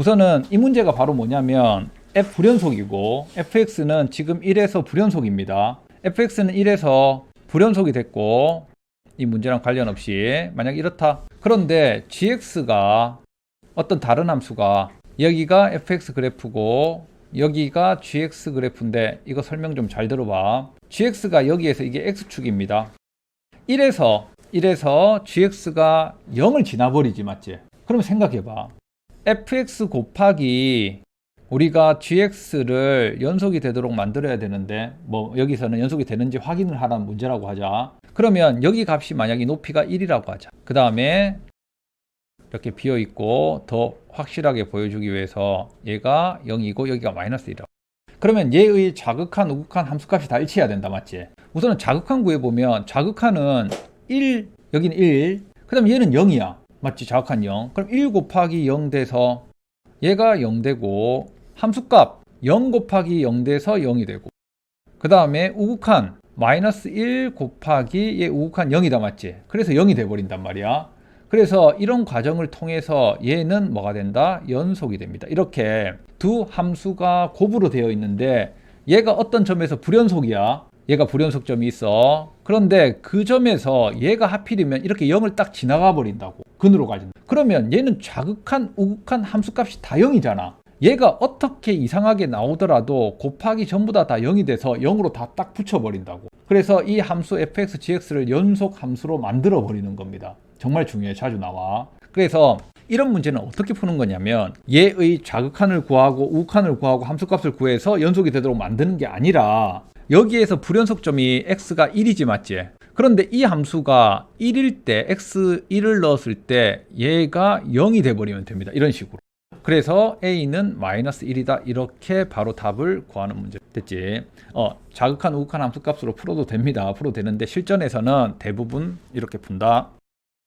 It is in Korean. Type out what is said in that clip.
우선은 이 문제가 바로 뭐냐면 f 불연속이고 fx는 지금 1에서 불연속입니다. fx는 1에서 불연속이 됐고 이 문제랑 관련 없이 만약 이렇다. 그런데 gx가 어떤 다른 함수가 여기가 fx 그래프고 여기가 gx 그래프인데 이거 설명 좀 잘 들어봐. gx가 여기에서 이게 x축입니다. 1에서 1에서 gx가 0을 지나버리지 맞지? 그럼 생각해봐. Fx 곱하기 우리가 gx를 연속이 되도록 만들어야 되는데 뭐 여기서는 연속이 되는지 확인을 하라는 문제라고 하자. 그러면 여기 값이 만약에 높이가 1이라고 하자. 그 다음에 이렇게 비어 있고 더 확실하게 보여주기 위해서 얘가 0이고 여기가 마이너스 1이라고. 그러면 얘의 자극한, 우극한 함수값이 다 일치해야 된다, 맞지? 우선은 자극한 구해 보면 자극한은 1, 여기는 1, 그 다음에 얘는 0이야, 맞지? 자극한 0. 그럼 1 곱하기 0 돼서 얘가 0 되고 함수값 0 곱하기 0 돼서 0이 되고 그 다음에 우극한 마이너스 1 곱하기 얘 우극한 0이다, 맞지? 그래서 0이 돼버린단 말이야. 그래서 이런 과정을 통해서 얘는 뭐가 된다? 연속이 됩니다. 이렇게 두 함수가 곱으로 되어 있는데 얘가 어떤 점에서 불연속이야. 얘가 불연속점이 있어. 그런데 그 점에서 얘가 하필이면 이렇게 0을 딱 지나가 버린다고. 근으로 가진다. 그러면 얘는 자극한, 우극한 함수값이 다 0이잖아. 얘가 어떻게 이상하게 나오더라도 곱하기 전부 다 다 0이 돼서 0으로 다 딱 붙여버린다고. 그래서 이 함수 fx, gx를 연속 함수로 만들어 버리는 겁니다. 정말 중요해. 자주 나와. 그래서 이런 문제는 어떻게 푸는 거냐면 얘의 자극한을 구하고 우극한을 구하고 함수값을 구해서 연속이 되도록 만드는 게 아니라 여기에서 불연속점이 x가 1이지 맞지? 그런데 이 함수가 1일 때 x 1을 넣었을 때 얘가 0이 돼 버리면 됩니다. 이런 식으로. 그래서 a는 마이너스 1이다 이렇게 바로 답을 구하는 문제 됐지 어, 자극한 우극한 함수값으로 풀어도 됩니다 풀어도 되는데 실전에서는 대부분 이렇게 푼다